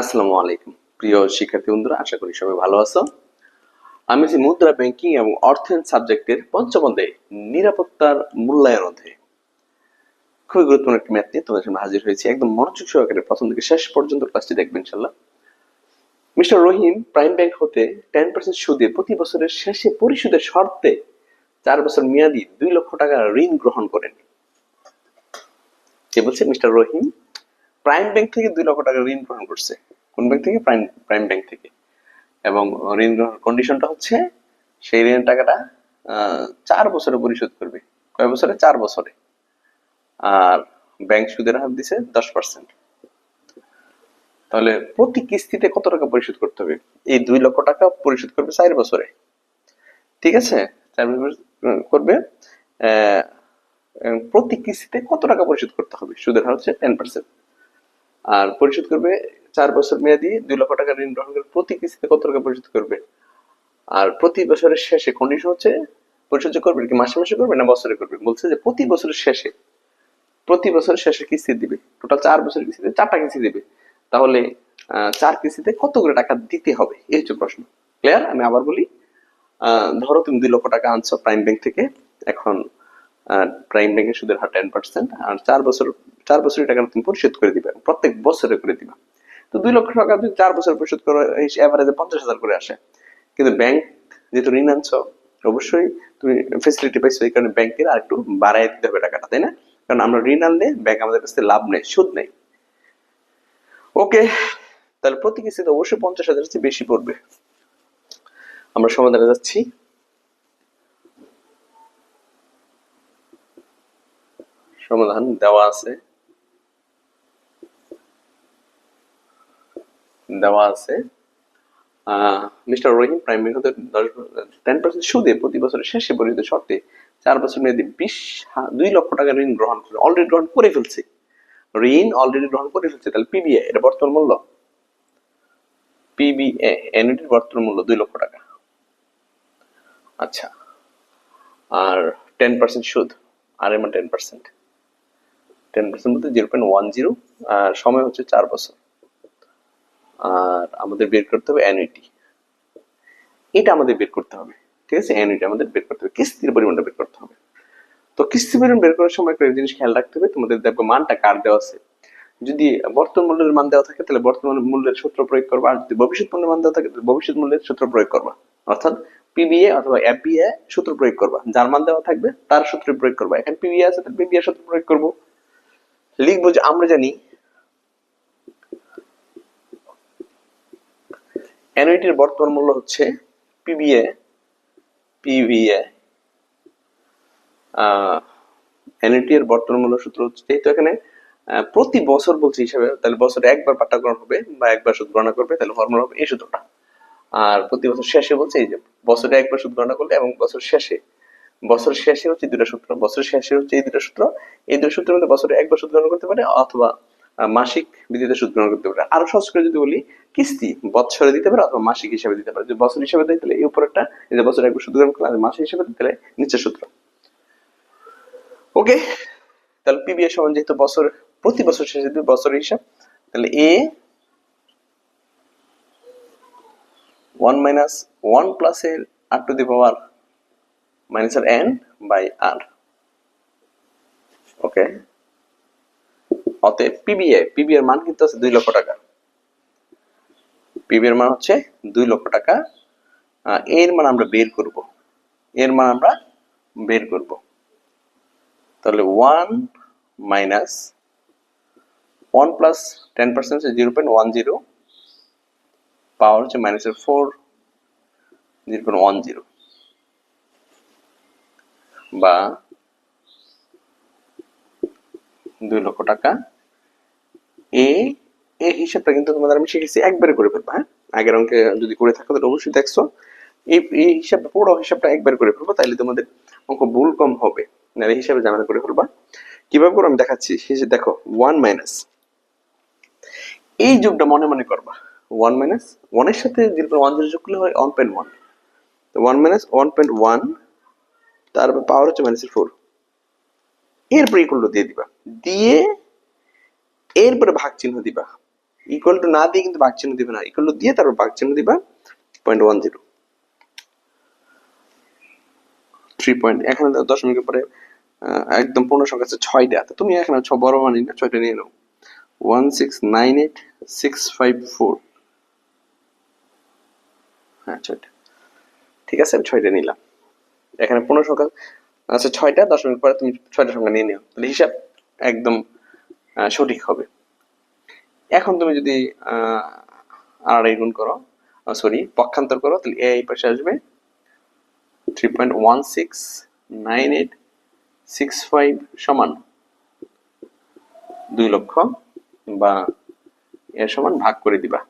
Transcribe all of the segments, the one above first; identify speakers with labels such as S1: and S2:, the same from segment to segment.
S1: আসসালামু আলাইকুম। প্রিয় শিক্ষার্থী বন্ধুরা, আশা করি সবাই ভালো আছো। আমি আছি মুদ্রা ব্যাংকিং এবং অর্থায়ন সাবজেক্টের পঞ্চম অধ্যায়, নিরাপত্তার মূল্যায়ন অধ্যায়। খুবই গুরুত্বপূর্ণ একটি ম্যাথ নিয়ে তোমাদের সামনে হাজির হয়েছি। একদম মনোযোগ সহকারে প্রথম থেকে শেষ পর্যন্ত ক্লাসটি দেখবেন ইনশাল্লাহ মিস্টার রহিম প্রাইম ব্যাংক হতে টেন পার্সেন্ট সুদে প্রতি বছরের শেষে পরিশোধের শর্তে চার বছর মেয়াদি দুই লক্ষ টাকা ঋণ গ্রহণ করেন। কে বলছে? মিস্টার রহিম প্রাইম ব্যাংক থেকে দুই লক্ষ টাকা ঋণ গ্রহণ করছে। কোন ব্যাংক থেকে? প্রাইম প্রাইম ব্যাংক থেকে। এবং ঋণ গ্রহণের কন্ডিশনটা হচ্ছে সেই ঋণের টাকাটা চার বছরে পরিশোধ করবে। কয় বছরে? চার বছরে। আর ব্যাংক সুদের হার দিছে দশ পার্সেন্ট তাহলে প্রতি কিস্তিতে কত টাকা পরিশোধ করতে হবে? এই দুই লক্ষ টাকা পরিশোধ করবে চার বছরে। ঠিক আছে? চার বছর করবে। প্রতি কিস্তিতে কত টাকা পরিশোধ করতে হবে? সুদের হার হচ্ছে টেন পার্সেন্ট আর পরিশোধ করবে চার বছর মেয়াদি দুই লক্ষ টাকা ঋণ গ্রহণ করে প্রতি কিস্তিতে কত টাকা পরিশোধ করবে? আর প্রতি বছরের শেষে কন্ডিশন হচ্ছে পরিশোধ করবে কি মাসে মাসে করবে না বছরে করবে? বলছে যে প্রতি বছরের শেষে, প্রতি বছরের শেষে কিস্তি দিবে। টোটাল চার বছরের কিস্তিতে চারটা কিস্তি দিবে। তাহলে চার কিস্তিতে কত করে টাকা দিতে হবে? এই হচ্ছে প্রশ্ন। ক্লিয়ার আমি আবার বলি ধরো তুমি দুই লক্ষ টাকা আনছো প্রাইম ব্যাংক থেকে। এখন প্রাইম ব্যাংকের সুদের হার টেন পার্সেন্ট আর চার বছর, চার বছরের টাকা তুমি পরিশোধ করে দিবে প্রত্যেক বছরে করে দিবা। তো দুই লক্ষ টাকা তুমি চার বছর পরিশোধ করো এভারেজে পঞ্চাশ হাজার করে আসে। কিন্তু ব্যাংক যেহেতু ঋণ আনছো, অবশ্যই তুমি ফেসিলিটি পাইছো, এই কারণে ব্যাংকের আর একটু বাড়াই দিতে হবে টাকাটা, তাই না? কারণ আমরা ঋণ আনলে ব্যাংক আমাদের কাছ লাভ নেই সুদ নেই ওকে, তাহলে প্রতি কিস্তিতে অবশ্যই পঞ্চাশ হাজার বেশি পড়বে। আমরা সমাধানে যাচ্ছি। সমাধান দেওয়া আছে। দেওয়া আছে। মিস্টার রহিম, প্রাইম হতে দশ টেন পার্সেন্ট সুদে প্রতি বছরের শেষে পরিচিত শর্তে চার বছর মেয়াদী বিশ দুই লক্ষ টাকা ঋণ গ্রহণ করে অলরেডি গ্রহণ করে ফেলছে। ঋণ অলরেডি গ্রহণ করে ফেলছে, তাহলে পিবিএ এটা বর্তমান মূল্য? পিবিএ এনইটির বর্তমান মূল্য দুই লক্ষ টাকা। আচ্ছা আর টেন পার্সেন্ট সুদ, আর এমন টেন পার্সেন্ট টেন পার্সেন্ট বলতে জিরো পয়েন্ট ওয়ান জিরো আর সময় হচ্ছে চার বছর। আর আমাদের বের করতে হবে অ্যানুইটি এটা আমাদের বের করতে হবে, ঠিক আছে? অ্যানুইটি আমাদের বের করতে হবে, কিস্তির পরিমাণটা বের করতে হবে। তো কিস্তি পরিমাণ বের করার সময় একটা জিনিস খেয়াল রাখতে হবে, তোমাদের দেখবে মানটা কার দেওয়া আছে? যদি বর্তমান মূল্যের মান দেওয়া থাকে, তাহলে বর্তমান মূল্যের সূত্র প্রয়োগ করবা, আর যদি ভবিষ্যৎ মূল্যের মান দেওয়া থাকে, তাহলে ভবিষ্যৎ মূল্যের সূত্র প্রয়োগ করবা। অর্থাৎ পিবিএ অথবা এফবিএ সূত্র প্রয়োগ করবা। যার মান দেওয়া থাকবে, তার সূত্র প্রয়োগ করবা। এখানে পিবিএ আছে, তাহলে পিবিএ সূত্র প্রয়োগ করব। লিখব যে আমরা জানি অ্যানুইটির বর্তমান মূল্য হচ্ছে পিবিএ পিভিএ অ্যানুইটি এর বর্তমান মূল্য সূত্র হচ্ছে, যেহেতু এখানে প্রতি বছর বলছি হিসাবে, তাহলে বছরে একবার পাঠ্যক্রম হবে বা একবার সুদ গণনা করবে, তাহলে ফর্মুলা হবে এই সূত্রটা। আর প্রতি বছর শেষে বলছে এই যে, বছরে একবার সুদ গণনা করলে এবং বছর শেষে বছর শেষে হচ্ছে দুটো সূত্র, বছর শেষে হচ্ছে এই দুটো সূত্র, এই দুটো সূত্রের মধ্যে বছরে একবার সুদ গণনা করতে পারে অথবা মাসিক ভিত্তিতে সুদ গ্রহণ করতে পারে। আরও সহজ করে যদি বলি, কিস্তি বছরে দিতে পারে অথবা মাসিক হিসাবে দিতে পারে। যদি বছর হিসাবে দেয়, তাহলে এই উপরেরটা, এই যে বছরে একবার সুদ গ্রহণ করলে মাসিক হিসাবে দিতে তাহলে নিচের সূত্র। ওকে, তাহলে পিবিএ সমান যেহেতু বছর, প্রতি বছর শেষে দিবে বছরের হিসাব, তাহলে A one minus one plus এর r to the power minus r n by r okay অতএব পিবিএ পিবি এর মান কিন্তু আছে দুই লক্ষ টাকা। পিবি এর মান হচ্ছে দুই লক্ষ টাকা। এর মান আমরা বের করব। এর মান আমরা বের করব। তাহলে one minus one plus ten percent হচ্ছে zero point one zero power হচ্ছে মাইনাসের four zero point one zero বা দুই লক্ষ টাকা এ এ হিসাবটা কিন্তু তোমাদের আমি শিখেছি, একবারে করে ফেলব হ্যাঁ? আগের অঙ্কে যদি করে থাকো তাহলে অবশ্যই দেখছ। এই এই হিসাবটা পুরো হিসাবটা একবার করে ফেলব তাহলে তোমাদের অঙ্ক ভুল কম হবে এই হিসাবে ঝামেলা করে ফেলবা। কীভাবে করে আমি দেখাচ্ছি শেষে দেখো ওয়ান মাইনাস এই যোগটা মনে মনে করবা ওয়ান মাইনাস ওয়ানের সাথে জিরো ওয়ান জিরো যোগ করলে হয় one point one one minus one point one তারপর পাওয়ার হচ্ছে মাইনাসের ফোর এরপরে ইকুয়াল দিয়ে দিবা। দিয়ে এরপরে ভাগ চিহ্ন দিবা। ইকুয়াল টু না দিয়ে কিন্তু ভাগ চিহ্ন দিবে না। ইকুয়াল টু দিয়ে তারপর ভাগ চিহ্ন দিবা point one zero three point এখানে দশমিকের পরে একদম পূর্ণ সংখ্যা আছে ছয়টা। তো তুমি এখানে ছ বড় মানি না ছয়টা নিয়ে নাও। One six nine eight six five four হ্যাঁ ছয়টা। ঠিক আছে, আমি ছয়টা নিলাম। এখানে পূর্ণ সংখ্যা আছে ছয়টা দশমিক পরে তুমি ছয়টা সংখ্যা নিয়ে নিও। তাহলে হিসাব একদম সঠিক হবে। এখন তুমি যদি আড়াই গুণ করো সরি পক্ষান্তর করো, তাহলে এ এই পাশে আসবে। Three point one six nine eight six five সমান দুই লক্ষ বা এর সমান ভাগ করে দিবা।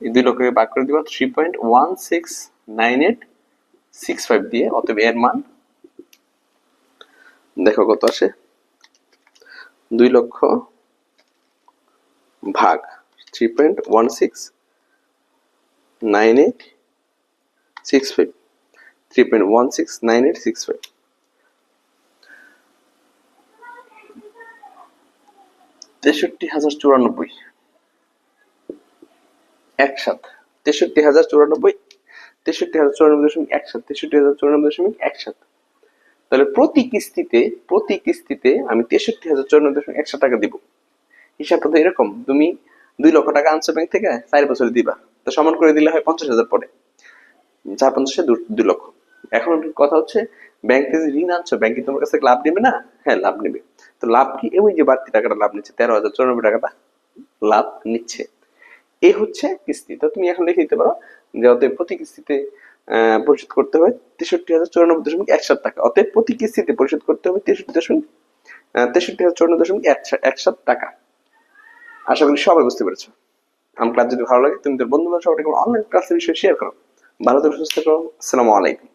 S1: এই দুই লক্ষকে ভাগ করে দিবা three point one six nine eight six five দিয়ে, অতএব এর মান দেখো কত আসে। দুই লক্ষ ভাগ three point one six nine eight six five three point one six nine eight six five তেষট্টি হাজার চুরানব্বই। একসাথ, তেষট্টি হাজার চুরানব্বই, তেষট্টি হাজার চুরানব্বই দশমিক একসাথ, তেষট্টি হাজার চুরানব্বই দশমিক একসাথ। তাহলে প্রতি কিস্তিতে প্রতি কিস্তিতে আমি তেষট্টি হাজার চুরানব্বই দশমিক একশো টাকা দিব। হিসাবটা তো এরকম, তুমি দুই লক্ষ টাকা আনছো ব্যাংক থেকে, চার বছরে দিবা। তো সমান করে দিলে হয় পঞ্চাশ হাজার পরে। চার পঞ্চাশে দুই লক্ষ। এখন কথা হচ্ছে, ব্যাংক থেকে ঋণ আনছো, ব্যাংকে তোমার কাছে লাভ নেবে না? হ্যাঁ লাভ নেবে। তো লাভ কি? ওই যে বাড়তি টাকাটা লাভ নিচ্ছে, তেরো হাজার চুরানব্বই টাকাটা লাভ নিচ্ছে। এই হচ্ছে কিস্তি। তো তুমি এখন লিখে দিতে পারো যে অতএব প্রতি কিস্তিতে পরিশোধ করতে হবে তেষট্টি হাজার চুরানব্বই দশমিক একসাত টাকা। অতএব প্রতি কিস্তিতে পরিশোধ করতে হবে তেষট্টি দশমিক তেষট্টি হাজার চুরানব্বই দশমিক একসা- একসাত টাকা। আশা করি সবাই বুঝতে পেরেছ। আমার ক্লাস যদি ভালো লাগে, তুমি তোর বন্ধু বান্ধব সবাই অনলাইন ক্লাসের বিষয়ে শেয়ার করো। ভালো থেকে, সুস্থ করো আসসালামু আলাইকুম।